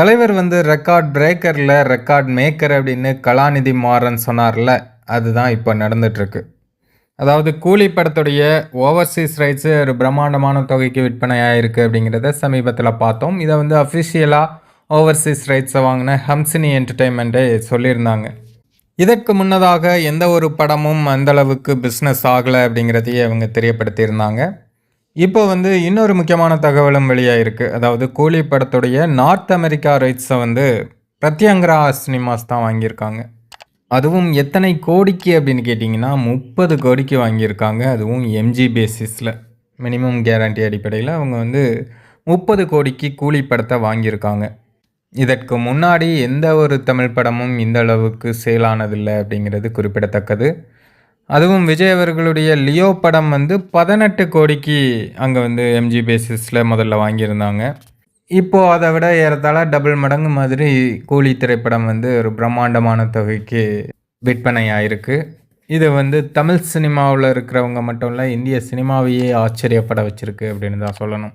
தலைவர் வந்து record பிரேக்கரில் record maker அப்படின்னு கலாநிதி மாறன் சொன்னார்ல அதுதான் இப்போ நடந்துட்டுருக்கு. அதாவது கூலி படத்துடைய ஓவர்சீஸ் ரைட்ஸு ஒரு பிரம்மாண்டமான தொகைக்கு விற்பனை ஆயிருக்கு அப்படிங்கிறத சமீபத்தில் பார்த்தோம். இதை வந்து அஃபிஷியலாக ஓவர்சீஸ் ரைட்ஸை வாங்கின ஹம்சினி என்டர்டெயின்மெண்ட்டே சொல்லியிருந்தாங்க. இதற்கு முன்னதாக எந்த ஒரு படமும் அந்தளவுக்கு பிஸ்னஸ் ஆகலை அப்படிங்கிறதையே அவங்க தெரியப்படுத்தியிருந்தாங்க. இப்போ வந்து இன்னொரு முக்கியமான தகவலும் வெளியாகிருக்கு அதாவது கூலி படத்துடைய நார்த் அமெரிக்கா ரைட்ஸை வந்து பிரத்யங்கரா சினிமாஸ் தான் வாங்கியிருக்காங்க. அதுவும் எத்தனை கோடிக்கு அப்படின்னு கேட்டிங்கன்னா முப்பது கோடிக்கு வாங்கியிருக்காங்க. அதுவும் எம்ஜி பேசிஸில். மினிமம் கேரண்டி அடிப்படையில் அவங்க வந்து முப்பது கோடிக்கு கூலி படத்தை வாங்கியிருக்காங்க. இதற்கு முன்னாடி எந்த ஒரு தமிழ் படமும் இந்த அளவுக்கு சேலானதில்லை அப்படிங்கிறது குறிப்பிடத்தக்கது. அதுவும் விஜய் அவர்களுடைய லியோ படம் வந்து பதினெட்டு கோடிக்கு அங்கே வந்து எம்ஜி பேசிஸில் முதல்ல வாங்கியிருந்தாங்க. இப்போது அதை விட ஏறத்தாழ டபுள் மடங்கு மாதிரி கூலி திரைப்படம் வந்து ஒரு பிரம்மாண்டமான தொகைக்கு விற்பனை ஆயிருக்கு இது வந்து தமிழ் சினிமாவில் இருக்கிறவங்க மட்டும் இல்லை இந்திய சினிமாவையே ஆச்சரியப்பட வச்சுருக்கு அப்படின்னு தான் சொல்லணும்.